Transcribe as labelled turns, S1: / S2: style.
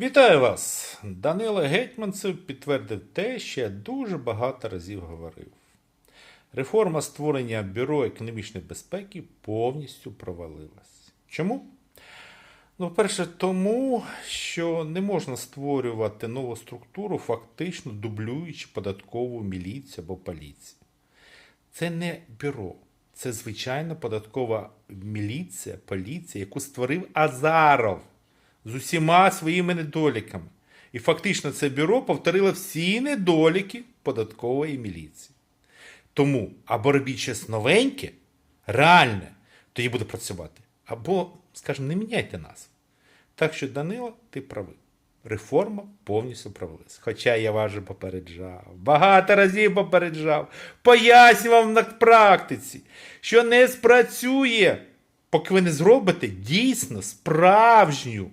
S1: Вітаю вас! Данило Гетьманцев підтвердив те, що я дуже багато разів говорив. Реформа створення Бюро економічної безпеки повністю провалилась. Чому? Ну, по-перше, тому, що не можна створювати нову структуру, фактично дублюючи податкову міліцію або поліцію. Це не бюро, це звичайна податкова міліція, поліція, яку створив Азаров з усіма своїми недоліками. І фактично це бюро повторило всі недоліки податкової міліції. Тому або робіть щось новеньке, реальне, тоді буде працювати. Або, скажімо, не міняйте нас. Так що, Данило, ти правий. Реформа повністю провалилась. Хоча я вас же попереджав, багато разів попереджав, пояснював на практиці, що не спрацює, поки ви не зробите дійсно справжню